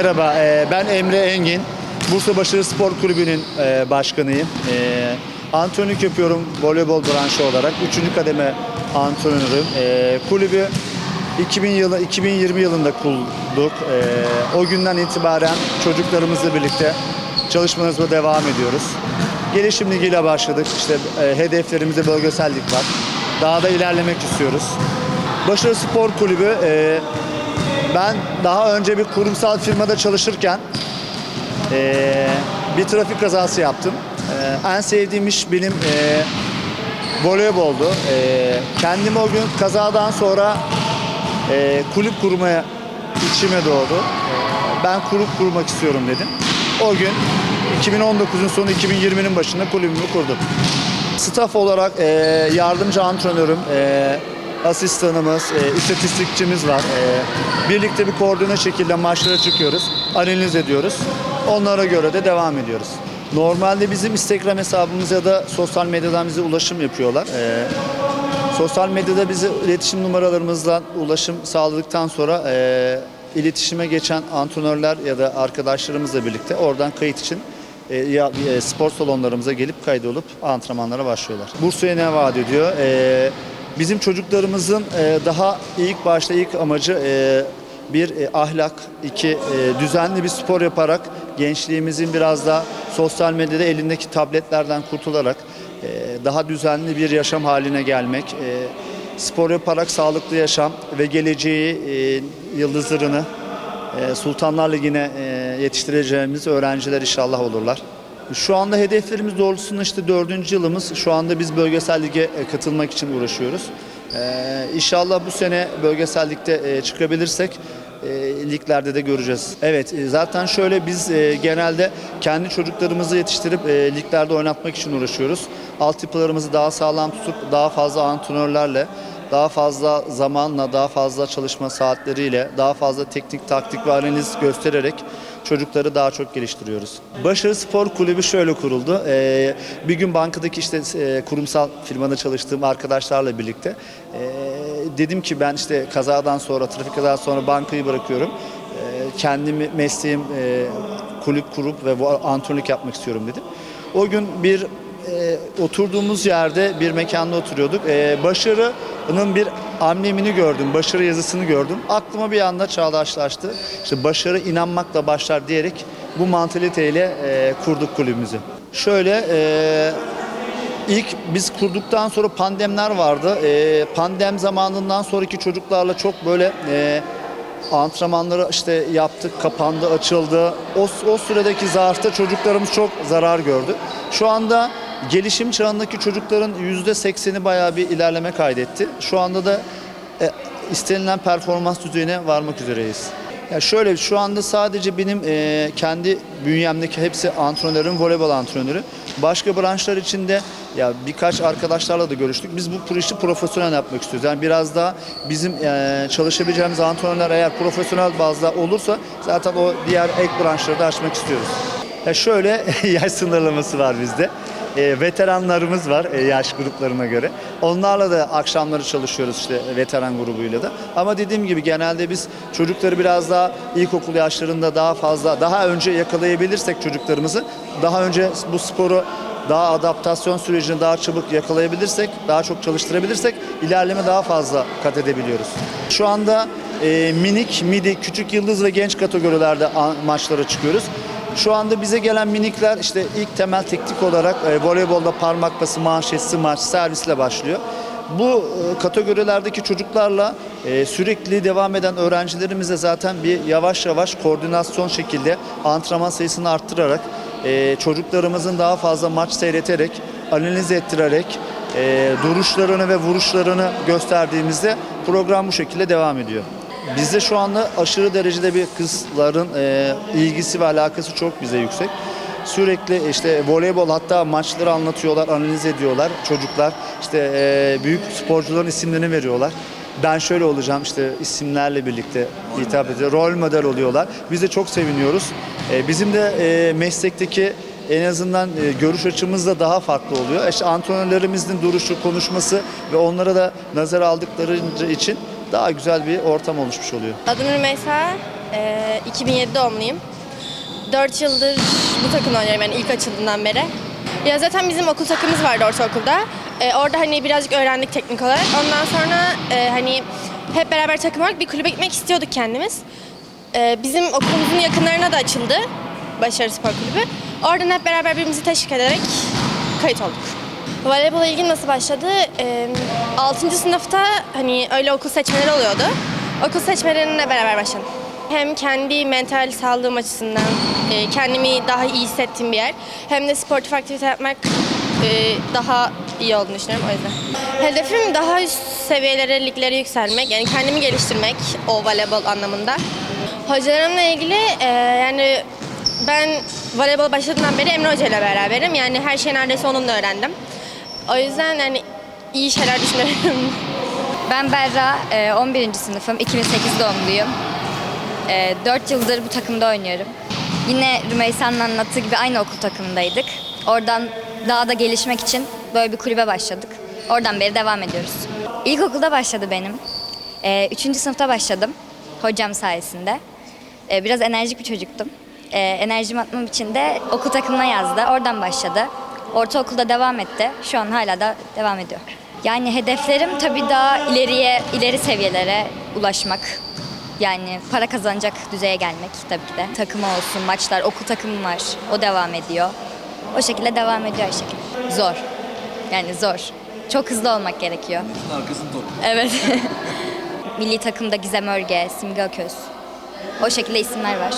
Merhaba, e, ben Emre Engin. Bursa Başarı Spor Kulübü'nün e, başkanıyım. E, Antrenörlük yapıyorum voleybol branşı olarak. Üçüncü kademe antrenörüm. Kulübü 2000 yılı, 2020 yılında kurulduk. E, O günden itibaren çocuklarımızla birlikte çalışmalarımıza devam ediyoruz. Gelişim ligiyle başladık. İşte hedeflerimizde bölgesellik var. Daha da ilerlemek istiyoruz. Başarı Spor Kulübü ben daha önce bir kurumsal firmada çalışırken eee, bir trafik kazası yaptım. Eee, en sevdiğim iş benim eee voleyboldu. Eee kendimi o gün kazadan sonra eee, kulüp kurmaya içime doğdu. Eee, ben kulüp kurmak istiyorum dedim. O gün 2019'un sonu 2020'nin başında kulübümü kurdum. Staff olarak eee, yardımcı antrenörüm, eee, asistanımız, eee, istatistikçimiz var. Eee, birlikte bir koordine şekilde maçlara çıkıyoruz, analiz ediyoruz. Onlara göre de devam ediyoruz. Normalde bizim Instagram hesabımız ya da sosyal medyadan bize ulaşım yapıyorlar. Eee, sosyal medyada bize iletişim numaralarımızdan ulaşım sağladıktan sonra eee, iletişime geçen antrenörler ya da arkadaşlarımızla birlikte oradan kayıt için e, ya, e, spor salonlarımıza gelip kaydolup antrenmanlara başlıyorlar. Bursa'ya ne vaat ediyor? E, bizim çocuklarımızın e, daha ilk başta ilk amacı e, bir e, ahlak, iki düzenli bir spor yaparak gençliğimizin biraz da sosyal medyada elindeki tabletlerden kurtularak daha düzenli bir yaşam haline gelmek, spor yaparak sağlıklı yaşam ve geleceği yıldızlarını Sultanlar Ligi'ne yetiştireceğimiz öğrenciler inşallah olurlar. Şu anda hedeflerimiz doğrultusunda işte dördüncü yılımız. Şu anda biz bölgesel lige e, katılmak için uğraşıyoruz. E, inşallah bu sene bölgesel ligde e, çıkabilirsek e, liglerde de göreceğiz. Evet e, zaten şöyle biz e, genelde kendi çocuklarımızı yetiştirip e, liglerde oynatmak için uğraşıyoruz. Altyapılarımızı daha sağlam tutup daha fazla antrenörlerle daha fazla zamanla, daha fazla çalışma saatleriyle, daha fazla teknik, taktik ve analiz göstererek çocukları daha çok geliştiriyoruz. Başarı Spor Kulübü şöyle kuruldu. Ee, bir gün bankadaki işte e, kurumsal firmada çalıştığım arkadaşlarla birlikte e, dedim ki ben işte kazadan sonra, trafik kazadan sonra bankayı bırakıyorum. E, kendimi mesleğim e, kulüp kurup ve bu antrenörlük yapmak istiyorum dedim. O gün bir e, oturduğumuz yerde bir mekanda oturuyorduk. E, başarının bir amblemini gördüm, başarı yazısını gördüm. Aklıma bir anda çağdaşlaştı. İşte başarı inanmakla başlar diyerek bu mantaliteyle e, kurduk kulübümüzü. Şöyle e, ilk biz kurduktan sonra pandemler vardı. E, pandem zamanından sonraki çocuklarla çok böyle e, antrenmanları işte yaptık, kapandı, açıldı. O, o süredeki zarfta çocuklarımız çok zarar gördü. Şu anda gelişim çağındaki çocukların yüzde sekseni bayağı bir ilerleme kaydetti. Şu anda da e, istenilen performans düzeyine varmak üzereyiz. Ya şöyle şu anda sadece benim e, kendi bünyemdeki hepsi antrenörüm, voleybol antrenörü. Başka branşlar içinde ya birkaç arkadaşlarla da görüştük. Biz bu işi profesyonel yapmak istiyoruz. Yani biraz daha bizim e, çalışabileceğimiz antrenörler eğer profesyonel bazda olursa zaten o diğer ek branşları da açmak istiyoruz. Ya şöyle yaş sınırlaması var bizde. E, veteranlarımız var e, yaş gruplarına göre. Onlarla da akşamları çalışıyoruz işte veteran grubuyla da. Ama dediğim gibi genelde biz çocukları biraz daha ilkokul yaşlarında daha fazla, daha önce yakalayabilirsek çocuklarımızı, daha önce bu sporu daha adaptasyon sürecini daha çabuk yakalayabilirsek, daha çok çalıştırabilirsek ilerleme daha fazla kat edebiliyoruz. Şu anda e, minik, midi, küçük yıldız ve genç kategorilerde maçlara çıkıyoruz. Şu anda bize gelen minikler işte ilk temel teknik olarak e, voleybolda parmak pası, manşet, smaç, servisle başlıyor. Bu e, kategorilerdeki çocuklarla e, sürekli devam eden öğrencilerimize zaten bir yavaş yavaş koordinasyon şekilde antrenman sayısını arttırarak e, çocuklarımızın daha fazla maç seyreterek, analiz ettirerek e, duruşlarını ve vuruşlarını gösterdiğimizde program bu şekilde devam ediyor. Bizde şu anda aşırı derecede bir kızların e, ilgisi ve alakası çok bize yüksek. Sürekli işte voleybol hatta maçları anlatıyorlar, analiz ediyorlar çocuklar. İşte e, büyük sporcuların isimlerini veriyorlar. Ben şöyle olacağım işte isimlerle birlikte hitap ediyor. Rol model oluyorlar. Biz de çok seviniyoruz. E, bizim de e, meslekteki en azından e, görüş açımız da daha farklı oluyor. İşte antrenörlerimizin duruşu, konuşması ve onlara da nazar aldıkları için daha güzel bir ortam oluşmuş oluyor. Adım Rümeysa. Ee, 2007 doğumluyum. 4 yıldır bu takımda oynuyorum yani ilk açıldığından beri. Ya zaten bizim okul takımımız vardı ortaokulda. Ee, orada hani birazcık öğrendik teknik olarak. Ondan sonra e, hani hep beraber takım olarak bir kulübe gitmek istiyorduk kendimiz. Ee, bizim okulumuzun yakınlarına da açıldı Başarı Spor Kulübü. Oradan hep beraber birbirimizi teşvik ederek kayıt olduk. Voleybola ilgin nasıl başladı? Ee, 6. sınıfta hani öyle okul seçmeleri oluyordu. Okul seçmelerine beraber başladım. Hem kendi mental sağlığım açısından e, kendimi daha iyi hissettiğim bir yer. Hem de sportif aktivite yapmak e, daha iyi olduğunu düşünüyorum o yüzden. Hedefim daha üst seviyelere, liglere yükselmek. Yani kendimi geliştirmek o voleybol anlamında. Hocalarımla ilgili e, yani ben voleybol başladığımdan beri Emre Hoca ile beraberim. Yani her şeyi neredeyse onunla öğrendim. O yüzden yani iyi şeyler düşünüyorum. Ben Berra, e, 11. sınıfım, 2008 doğumluyum. 4 yıldır bu takımda oynuyorum. Yine Rümeysa'nın anlattığı gibi aynı okul takımındaydık. Oradan daha da gelişmek için böyle bir kulübe başladık. Oradan beri devam ediyoruz. İlkokulda başladı benim. 3. sınıfta başladım hocam sayesinde. E, Biraz enerjik bir çocuktum. E, Enerjimi atmam için de okul takımına yazdı. Oradan başladı. Ortaokulda devam etti. Şu an hala da devam ediyor. Yani hedeflerim tabii daha ileriye, ileri seviyelere ulaşmak. Yani para kazanacak düzeye gelmek tabii ki de. Takımı olsun, maçlar, okul takımım var. O devam ediyor. O şekilde devam ediyor her şekilde. Zor. Yani zor. Çok hızlı olmak gerekiyor. Arkasını top. Evet. Milli takımda Gizem Örge, Simge Ököz. O şekilde isimler var.